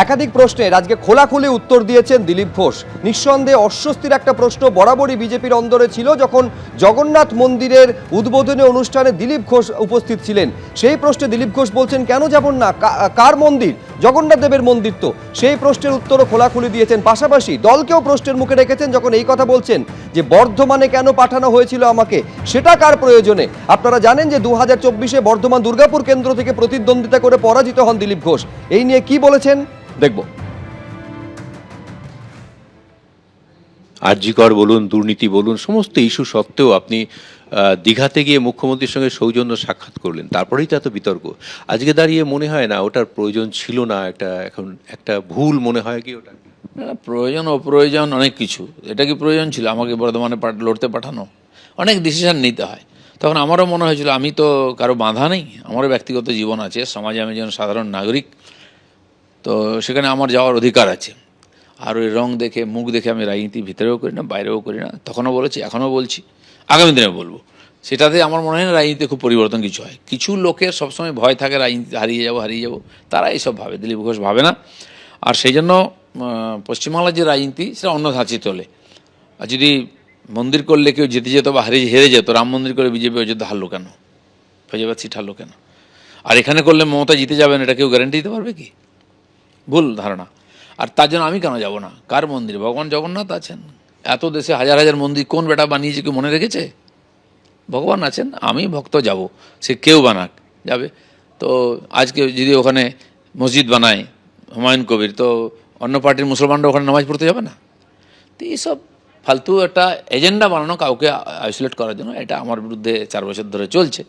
একাধিক প্রশ্নের আজকে খোলাখুলি উত্তর দিয়েছেন দিলীপ ঘোষ। নিঃসন্দেহে অস্বস্তির একটা প্রশ্ন বরাবরই বিজেপির অন্দরে ছিল যখন জগন্নাথ মন্দিরের উদ্বোধনী অনুষ্ঠানে দিলীপ ঘোষ উপস্থিত ছিলেন। সেই প্রশ্নে দিলীপ ঘোষ বলছেন, কেন যাবেন না? কার মন্দির? জগন্নাথ দেবের মন্দির তো। সেই প্রশ্নের উত্তরও খোলাখুলি দিয়েছেন। পাশাপাশি দলকেও প্রশ্নের মুখে রেখেছেন যখন এই কথা বলছেন যে, বর্ধমানে কেন পাঠানো হয়েছিল আমাকে? সেটা কার প্রয়োজনে? আপনারা জানেন যে দু হাজার চব্বিশে বর্ধমান দুর্গাপুর কেন্দ্র থেকে প্রতিদ্বন্দ্বিতা করে পরাজিত হন দিলীপ ঘোষ। এই নিয়ে কি বলেছেন? দেখব। আরজিকর বলুন, দুর্নীতি বলুন, সমস্ত ইস্যু সত্ত্বেও আপনি দীঘাতে গিয়ে মুখ্যমন্ত্রীর সঙ্গে সৌজন্য সাক্ষাৎ করলেন। তারপরেই তো এত বিতর্ক। আজকে দাঁড়িয়ে মনে হয় না, ওটার প্রয়োজন ছিল না, একটা এখন একটা ভুল মনে হয় কি ওটা? প্রয়োজন, অপ্রয়োজন অনেক কিছু। এটা কি প্রয়োজন ছিল আমাকে বর্ধমানে লড়তে পাঠানো? অনেক ডিসিশন নিতে হয়। তখন আমারও মনে হয়েছিল, আমি তো কারও বাধা নেই, আমারও ব্যক্তিগত জীবন আছে, সমাজে আমি যেন সাধারণ নাগরিক। তো সেখানে আমার যাওয়ার অধিকার আছে। আর ওই রং দেখে, মুখ দেখে আমি রাজনীতি ভিতরেও করি না, বাইরেও করি না। তখনও বলেছি, এখনও বলছি, আগামী দিনে বলব। সেটাতে আমার মনে হয় না রাজনীতিতে খুব পরিবর্তন কিছু হয়। কিছু লোকের সবসময় ভয় থাকে রাজনীতি হারিয়ে যাব হারিয়ে যাব। তারা এইসব ভাবে, দিলীপ ঘোষ ভাবে না। আর সেই জন্য পশ্চিমবাংলার যে রাজনীতি, সেটা অন্য ধাঁচে চলে আর যদি মন্দির করলে কেউ জিতে যেত বা হারিয়ে, হেরে যেত, রাম মন্দির করে বিজেপি অযোধ্যা হারলো কেন? ফৈজাবাদ সিট হারলো কেন? আর এখানে করলে মমতা জিতে যাবেন, এটা কেউ গ্যারান্টি দিতে পারবে কি? ভুল ধারণা। আর তার জন্য আমি কেন যাব না? কার মন্দির? ভগবান জগন্নাথ আছেন। এত দেশে হাজার হাজার মন্দির কোন বেটা বানিয়েছে কেউ মনে রেখেছে? ভগবান আছেন, আমি ভক্ত যাব। সে কেউ বানাক, যাবে। তো আজকে যদি ওখানে মসজিদ বানায় হুমায়ুন কবির, তো অন্য পার্টির মুসলমানরা ওখানে নামাজ পড়তে যাবে না? তো এইসব ফালতু একটা এজেন্ডা বানানো কাউকে আইসোলেট করার জন্য, এটা আমার বিরুদ্ধে চার বছর ধরে চলছে।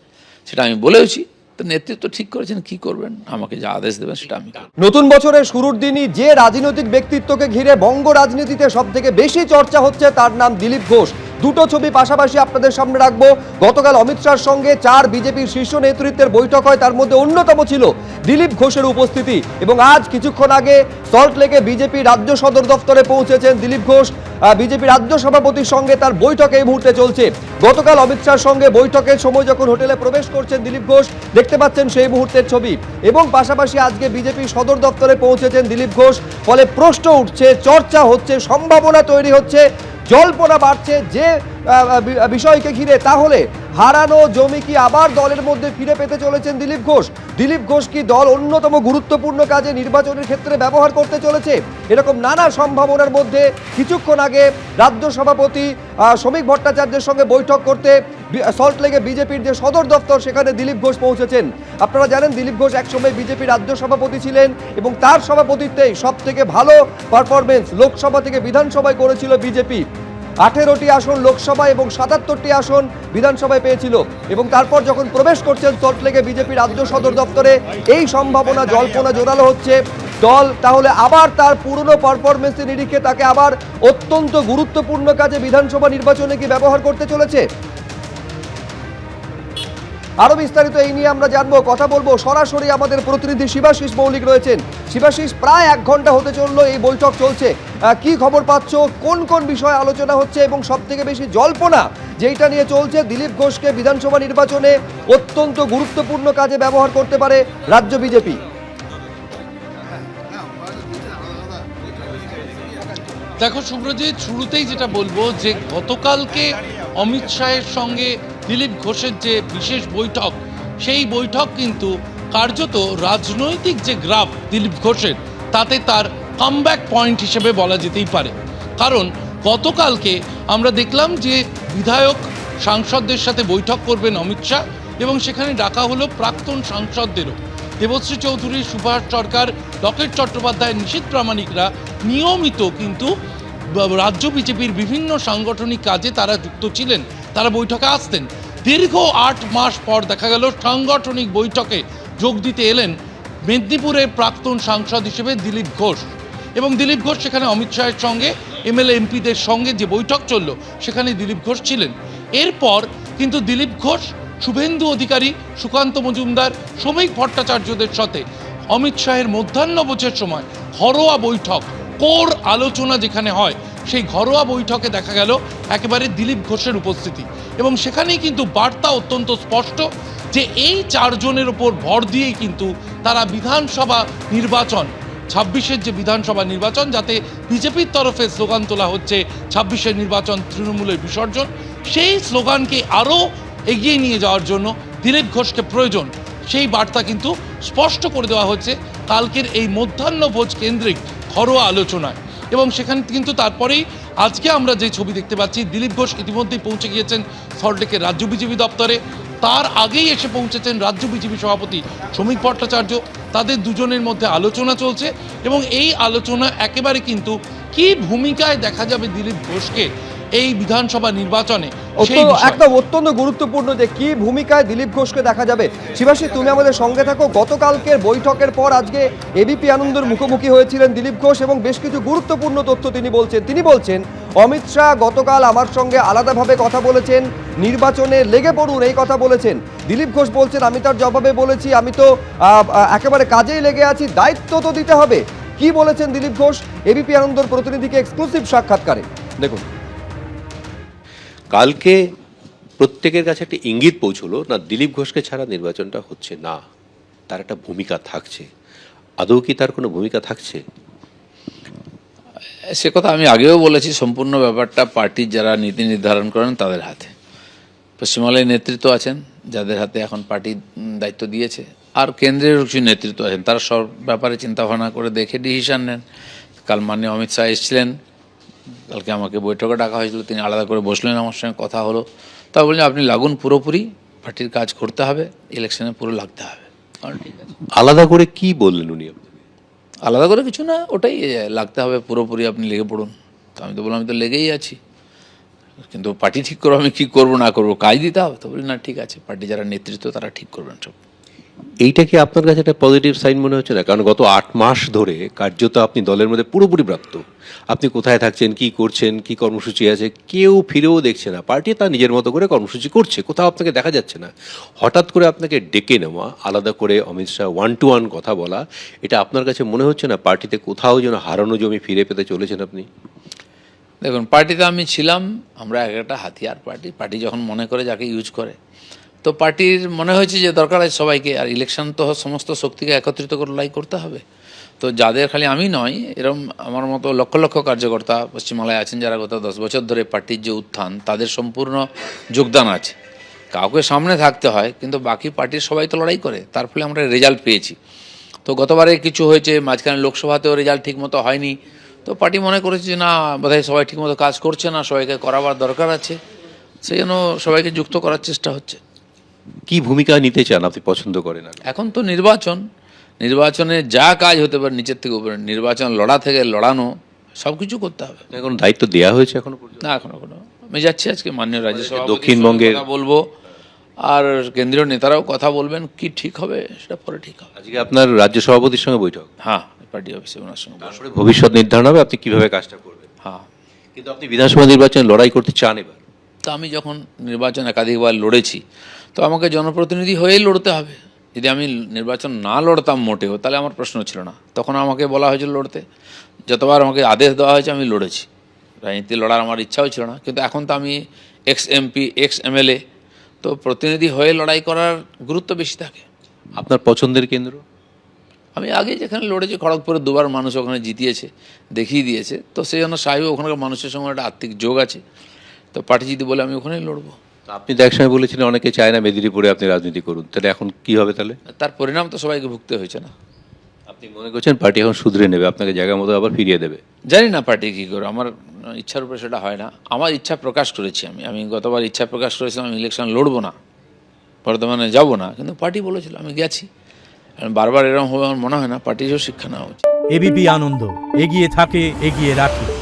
সেটা আমি বলেওছি। নেতৃত্ব ঠিক করেছেন, কি করবেন? আমাকে যা আদেশ দেবেন, সেটা আমি নতুন বছরের শুরুর দিনই যে রাজনৈতিক ব্যক্তিত্বকে ঘিরে বঙ্গ রাজনীতিতে সব থেকে বেশি চর্চা হচ্ছে, তার নাম দিলীপ ঘোষ। দুটো ছবি পাশাপাশি আপনাদের সামনে রাখব। গতকাল অমিত শাহর সঙ্গে চার বিজেপির শীর্ষ নেতৃত্বের বৈঠক হয়, তার মধ্যে অন্যতম ছিল দিলীপ ঘোষের উপস্থিতি এবং আজ কিছুক্ষণ আগে সল্ট লেকে বিজেপি রাজ্য সদর দফতরে পৌঁছেছেন দিলীপ ঘোষ। বিজেপি রাজ্য সভাপতির সঙ্গে তার বৈঠক এই মুহূর্তে চলছে। গতকাল অমিত শাহর সঙ্গে বৈঠকের সময় যখন হোটেলে প্রবেশ করছেন দিলীপ ঘোষ, দেখতে পাচ্ছেন সেই মুহূর্তের ছবি। এবং পাশাপাশি আজকে বিজেপি সদর দপ্তরে পৌঁছেছেন দিলীপ ঘোষ। ফলে প্রশ্ন উঠছে, চর্চা হচ্ছে, সম্ভাবনা তৈরি হচ্ছে, জল্পনা বাড়ছে যে বিষয়কে ঘিরে। তাহলে হারানো জমি কি আবার দলের মধ্যে ফিরে পেতে চলেছেন দিলীপ ঘোষ? দিলীপ ঘোষ কি দল অন্যতম গুরুত্বপূর্ণ কাজে নির্বাচনের ক্ষেত্রে ব্যবহার করতে চলেছে? এরকম নানা সম্ভাবনার মধ্যে কিছুক্ষণ আগে রাজ্য সভাপতি শ্রমিক ভট্টাচার্যের সঙ্গে বৈঠক করতে বি- সল্ট লেগে বিজেপির যে সদর দপ্তর, সেখানে দিলীপ ঘোষ পৌঁছেছেন। আপনারা জানেন দিলীপ ঘোষ একসময় বিজেপি রাজ্য সভাপতি ছিলেন এবং তার সভাপতিত্বেই সব থেকে ভালো পারফরমেন্স লোকসভা থেকে বিধানসভায় করেছিল বিজেপি। আঠেরোটি আসন লোকসভা এবং সাতাত্তরটি আসন বিধানসভায় পেয়েছিল। এবং তারপর যখন প্রবেশ করছেন সল্টলেকে বিজেপি রাজ্য সদর দপ্তরে, এই সম্ভাবনা, জল্পনা জোরালো হচ্ছে। দল তাহলে আবার তার পুরনো পারফরমেন্সের নিরিখে তাকে আবার অত্যন্ত গুরুত্বপূর্ণ কাজে বিধানসভা নির্বাচনে কি ব্যবহার করতে চলেছে? আরও বিস্তারিত এই নিয়ে আমরা জানব, কথা বলব। সরাসরি আমাদের প্রতিনিধি শিবাশিস মৌলিক রয়েছেন। শিবাশিস, প্রায় এক ঘণ্টা হতে চলল এই বৈঠক চলছে। কি খবর পাচ্ছ? কোন কোন বিষয়ে আলোচনা হচ্ছে? এবং সব থেকে বেশি জল্পনা যেইটা নিয়ে চলছে, দিলীপ ঘোষকে বিধানসভা নির্বাচনে অত্যন্ত গুরুত্বপূর্ণ কাজে ব্যবহার করতে পারে রাজ্য বিজেপি। দেখো সুব্রজিৎ, শুরুতেই যেটা বলব যে গতকালকে অমিত শাহের সঙ্গে দিলীপ ঘোষের যে বিশেষ বৈঠক, সেই বৈঠক কিন্তু কার্যত রাজনৈতিক যে গ্রাফ দিলীপ ঘোষের, তাতে তার কামব্যাক পয়েন্ট হিসেবে বলা যেতেই পারে। কারণ গতকালকে আমরা দেখলাম যে বিধায়ক সাংসদদের সাথে বৈঠক করবেন অমিত শাহ এবং সেখানে ডাকা হলো প্রাক্তন সাংসদদেরও। দেবশ্রী চৌধুরী, সুভাষ সরকার, লকেট চট্টোপাধ্যায়, নিশীত প্রামাণিকরা নিয়মিত কিন্তু রাজ্য বিজেপির বিভিন্ন সাংগঠনিক কাজে তারা যুক্ত ছিলেন। তারা বৈঠকে আসতেন। দীর্ঘ আট মাস পর দেখা গেল সাংগঠনিক বৈঠকে যোগ দিতে এলেন মেদিনীপুরের প্রাক্তন সাংসদ হিসেবে দিলীপ ঘোষ। এবং দিলীপ ঘোষ সেখানে অমিত শাহের সঙ্গে, এমএলএ, এমপিদের সঙ্গে যে বৈঠক চলল, সেখানে দিলীপ ঘোষ ছিলেন। এরপর কিন্তু দিলীপ ঘোষ, শুভেন্দু অধিকারী, সুকান্ত মজুমদার, শ্রমিক ভট্টাচার্যদের সাথে অমিত শাহের মধ্যাহ্নভোজের সময় ঘরোয়া বৈঠক কোর আলোচনা যেখানে হয়, সেই ঘরোয়া বৈঠকে দেখা গেল একেবারে দিলীপ ঘোষের উপস্থিতি। এবং সেখানেই কিন্তু বার্তা অত্যন্ত স্পষ্ট যে এই চারজনের ওপর ভর দিয়েই কিন্তু তারা বিধানসভা নির্বাচন, ছাব্বিশের যে বিধানসভা নির্বাচন, যাতে বিজেপির তরফে স্লোগান তোলা হচ্ছে ছাব্বিশের নির্বাচন তৃণমূলের বিসর্জন, সেই স্লোগানকে আরও এগিয়ে নিয়ে যাওয়ার জন্য দিলীপ ঘোষকে প্রয়োজন। সেই বার্তা কিন্তু স্পষ্ট করে দেওয়া হচ্ছে, কালকের এই মধ্যাহ্নভোজ কেন্দ্রিক ঘরোয়া আলোচনায়। এবং সেখানে কিন্তু তারপরেই আজকে আমরা যে ছবি দেখতে পাচ্ছি, দিলীপ ঘোষ ইতিমধ্যেই পৌঁছে গিয়েছেন সল্টলেকের রাজ্য বিজেপি দপ্তরে। তার আগেই এসে পৌঁছেছেন রাজ্য বিজেপি সভাপতি শ্রমিক ভট্টাচার্য। তাদের দুজনের মধ্যে আলোচনা চলছে এবং এই আলোচনা একেবারে কিন্তু কি ভূমিকায় দেখা যাবে দিলীপ ঘোষকে? এই বিধানসভা নির্বাচনে। একদম অত্যন্ত গুরুত্বপূর্ণ যে কি ভূমিকায় দিলীপ ঘোষকে দেখা যাবে। শিবাশী তুমি আমাদের সঙ্গে থাকো। গতকালকের বৈঠকের পর আজকে এবিপি আনন্দের মুখোমুখি হয়েছিলেন দিলীপ ঘোষ এবং বেশ কিছু গুরুত্বপূর্ণ তথ্য তিনি বলছেন। তিনি বলছেন অমিত শাহ গতকাল আমার সঙ্গে আলাদাভাবে কথা বলেছেন নির্বাচনে লেগে পড়ুন এই কথা বলেছেন। দিলীপ ঘোষ বলছেন আমি তার জবাবে বলেছি আমি তো একেবারে কাজেই লেগে আছি দায়িত্ব তো দিতে হবে। কি বলেছেন দিলীপ ঘোষ? এবিপি আনন্দর প্রতিনিধিকে এক্সক্লুসিভ সাক্ষাৎকারে। দেখুন। কালকে প্রত্যেকের কাছে একটা ইঙ্গিত পৌঁছলো, না, দিলীপ ঘোষকে ছাড়া নির্বাচনটা হচ্ছে না। তার একটা ভূমিকা থাকছে। আদৌ কি তার কোনো ভূমিকা থাকছে? সে কথা আমি আগেও বলেছি, সম্পূর্ণ ব্যাপারটা পার্টির যারা নীতি নির্ধারণ করেন তাদের হাতে। পশ্চিমবাংলায় নেতৃত্ব আছেন, যাদের হাতে এখন পার্টি দায়িত্ব দিয়েছে, আর কেন্দ্রের কিছু নেতৃত্ব আছেন, তারা সব ব্যাপারে চিন্তা ভাবনা করে দেখে ডিসিশন নেন। কাল মাননীয় অমিত শাহ এসেছিলেন কালকে আমাকে বৈঠকে ডাকা হয়েছিল তিনি আলাদা করে বসলেন আমার সঙ্গে কথা হলো। তা বললেন আপনি লাগুন পুরোপুরি পার্টির কাজ করতে হবে ইলেকশনে পুরো লাগতে হবে। কারণ ঠিক আছে। আলাদা করে কি বললেন উনি? আলাদা করে কিছু না ওটাই লাগতে হবে পুরোপুরি আপনি লেগে পড়ুন। তো আমি তো বললাম আমি তো লেগেই আছি। কিন্তু পার্টি ঠিক করব আমি কী করব না করব কাজ দিতে হবে? তো বলি না ঠিক আছে পার্টি যারা নেতৃত্ব তারা ঠিক করবেন সব। এইটা কি আপনার কাছে একটা পজিটিভ সাইন মনে হচ্ছে না? কারণ গত আট মাস ধরে কার্যত আপনি দলের মধ্যে পুরোপুরি প্রাপ্ত আপনি কোথায় থাকছেন, কি করছেন, কি কর্মসূচি আছে, কেউ ফিরেও দেখছে না। পার্টি তার নিজের মতো করে কর্মসূচি করছে, কোথাও আপনাকে দেখা যাচ্ছে না। হঠাৎ করে আপনাকে ডেকে নেওয়া, আলাদা করে Amit Shah one to one কথা বলা, এটা আপনার কাছে মনে হচ্ছে না পার্টিতে কোথাও যেন হারানো জমি ফিরে পেতে চলেছেন আপনি? দেখুন, পার্টিতে আমি ছিলাম, আমরা এক একটা হাতিয়ার পার্টি। পার্টি যখন মনে করে যাকে ইউজ করে তো পার্টির মনে হয়েছে যে দরকার আছে সবাইকে, আর ইলেকশন তো সমস্ত শক্তিকে একত্রিত করে লড়াই করতে হবে। তো যাদের খালি আমি নয়, এরম আমার মতো লক্ষ লক্ষ কার্যকর্তা পশ্চিমবাংলায় আছেন যারা গত দশ বছর ধরে পার্টির যে উত্থান, তাদের সম্পূর্ণ যোগদান আছে। কাউকে সামনে থাকতে হয়, কিন্তু বাকি পার্টির সবাই তো লড়াই করে, তার ফলে আমরা রেজাল্ট পেয়েছি। তো গতবারে কিছু হয়েছে, মাঝখানে লোকসভাতেও রেজাল্ট ঠিকমতো হয়নি। তো পার্টি মনে করেছে যে না, বোধহয় সবাই ঠিকমতো কাজ করছে না, সবাইকে করাবার দরকার আছে। সেই জন্য সবাইকে যুক্ত করার চেষ্টা হচ্ছে। কি ভূমিকা নিতে চান আপনি পছন্দ করেন এখন তো নির্বাচন। নির্বাচনে যা কাজ হতে পারে নিচের থেকে উপরে নির্বাচন লড়া থেকে লড়ানো সব কিছু করতে হবে। এখন দায়িত্ব দেওয়া হয়েছে এখনও না এখনও কোনো। আমি যাচ্ছি আজকে মাননীয় রাজ্যসভা দক্ষিণবঙ্গের- বলব। আর কেন্দ্রীয় নেতারাও কথা বলবেন কি ঠিক হবে সেটা পরে ঠিক হবে। আজকে আপনার রাজ্য সভাপতির সঙ্গে বৈঠক? হ্যাঁ পার্টি অফিসে ওনার সঙ্গে। তারপরে ভবিষ্যৎ নির্ধারণ হবে আপনি কীভাবে কাজটা করবেন? হ্যাঁ। কিন্তু আপনি বিধানসভা নির্বাচনে লড়াই করতে চান এবার? তো আমি যখন নির্বাচন একাধিকবার লড়েছি তো আমাকে জনপ্রতিনিধি হয়েই লড়তে হবে। যদি আমি নির্বাচন না লড়তাম মোটেও তাহলে আমার প্রশ্ন ছিল না। তখন আমাকে বলা হয়েছিল লড়তে। যতবার আমাকে আদেশ দেওয়া হয়েছে আমি লড়েছি। রাজনীতি লড়ার আমার ইচ্ছাও ছিল না। কিন্তু এখন তো আমি এক্স এমপি এক্স এমএলএ তো প্রতিনিধি হয়ে লড়াই করার গুরুত্ব বেশি থাকে। আপনার পছন্দের কেন্দ্র? আমি আগে যেখানে লড়েছি খড়গপুরে দুবার মানুষ ওখানে জিতিয়েছে দেখিয়ে দিয়েছে। তো সেই জন্য সাহেব ওখানকার মানুষের সঙ্গে একটা আর্থিক যোগ আছে। তো পার্টি যদি বলে আমি ওখানেই লড়বো। আপনি তো একসময় বলেছিলেন অনেকে চায় না মেদিনীপুরে আপনি রাজনীতি করুন। তাহলে এখন কি হবে তাহলে? তার পরিণাম তো সবাইকে ভুগতে হয়েছে না। আপনি মনে করছেন পার্টি এখন শুধরে নেবে আপনাকে জায়গা মতো আবার ফিরিয়ে দেবে? জানি না পার্টি কী করে আমার ইচ্ছার উপরে সেটা হয় না। আমার ইচ্ছা প্রকাশ করেছি আমি। আমি গতবার ইচ্ছা প্রকাশ করেছিলাম আমি ইলেকশন লড়বো না বর্তমানে যাব না। কিন্তু পার্টি বলেছিল আমি গেছি। বারবার এরকম হবে আমার মনে হয় না পার্টিরও শিক্ষা নেওয়া উচিত। এবিপি আনন্দ এগিয়ে থাকে এগিয়ে রাখে।